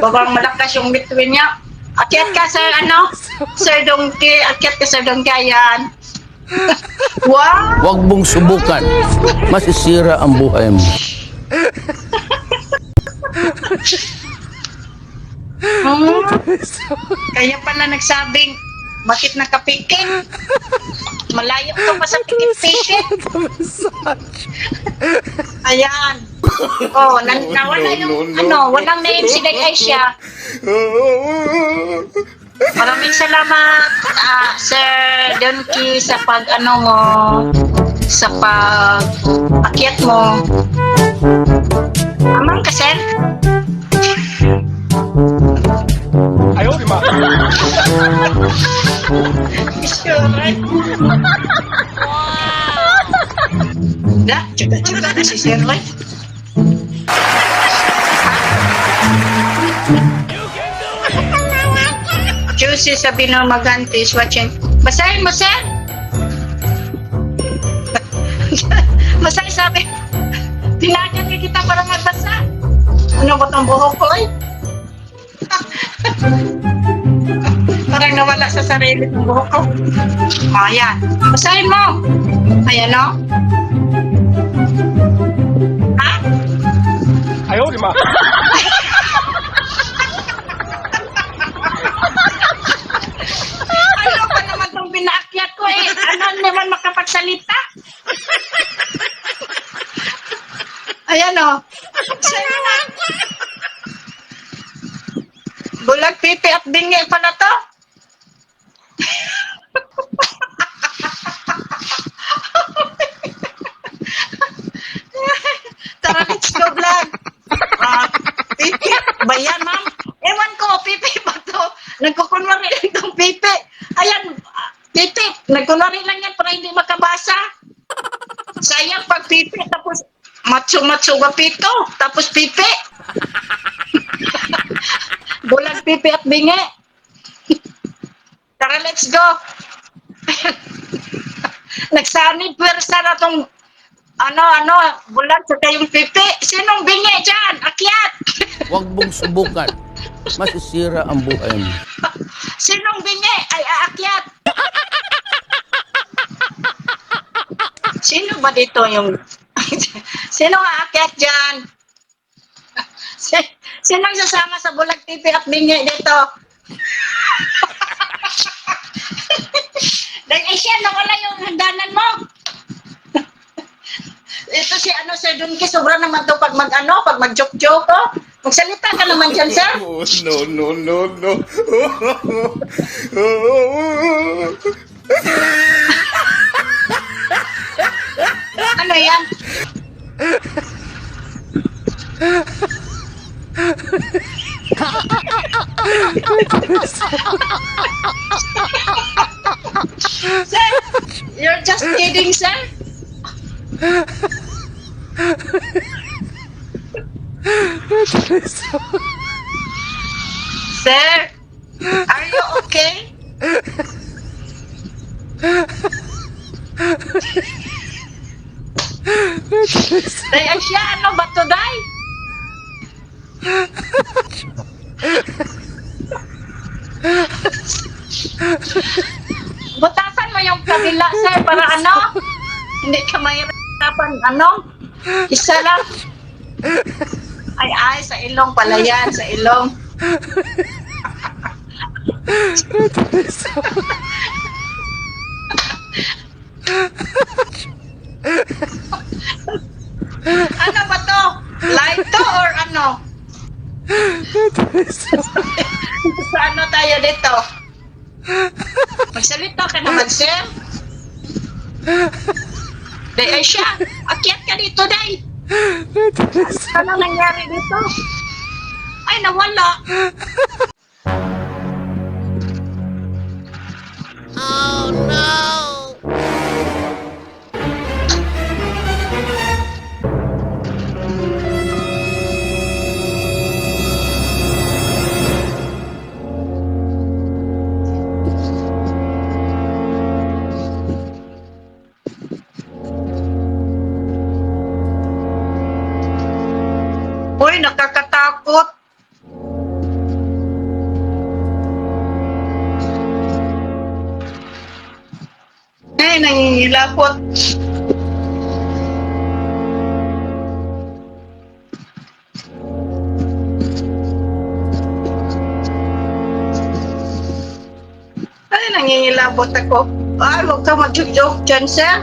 Babang malakas yung between niya. Akyat ka, sir, ano? Sir Donkey, akyat ka, sir Donkey, ayan. wow! Huwag mong subukan. Masisira ang buhay mo. Hmm. Kaya pala nagsabing, bakit nakapikit? Malayo ka pa sa pikit-pikit. Ayan. Oh, na, nawala yung, ano, walang na-incident ay siya. Maraming salamat, ah, Sir Donki, sa pag, ano mo, sa pag akyat mo. Amang ka, sir? 妈！Sure, right? Da, tsuga-tsuga na si Sir Roy. Juicy sa Binamagante is watching. Basahin mo, sir! Basahin sabi. Tinagan ka kita para magbasa. Ano ba itong buhok ko, eh? nawala sa sarili ng buhok ko. O, ayan. Basahin mo. Ayan, o. Ha? Ayaw, di ba? ano pa naman itong binaakyat ko eh? Ano naman makapagsalita? Ayan, oh. o. Sa'yo na. Bulag, pipi at bingi pala to. Nagkukunwari lang itong pipi. Ayan, pipi. Nagkunwari lang yan para hindi makabasa. Sayang pag pipi, tapos matso-matso pito, tapos pipi. Bulag pipi at bingi. Tara, let's go. Nagsanib pwersa na tong ano, ano, bulag sa kayong pipi. Sinong bingi dyan? Akyat! Huwag mong subukan. Masisira ang buhay mo. Sinong bingi ay aakyat? Sino ba dito yung... Sino aakyat dyan? Si- Sinong sasama sa bulag pipi at bingi dito? Ay siya, nawala yung hagdanan mo. Ito si ano, Sir Dunki, sobra naman to pag mag ano, pag mag-joke-joke, oh. Magsalita ka naman dyan, sir. Oh, no no no no! Ano yan? sir, you're just kidding, sir? Sir, are you okay? Day, ay ano ba to, Day? Butasan mo yung kabila, sir, para ano? Hindi ka mahirapan, ano? Isa lang. Ay, ay, sa ilong pala yan, sa ilong. Ano ba to? Live to or ano? sa ano tayo dito? Magsalita ka naman, sir. Day, ay siya. Akyat ka dito, Day. Ano nangyari dito? Ay, nawala. Ay, nangingilapot. Ay, nangingilabot ako. Ay, huwag ka mag-joke dyan, sir.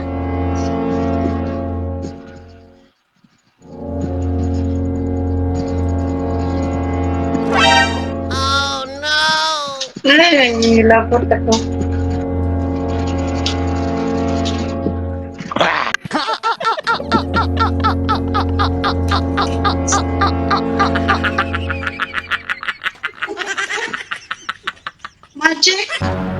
Oh no! Ay, nangingilabot ako. Magic?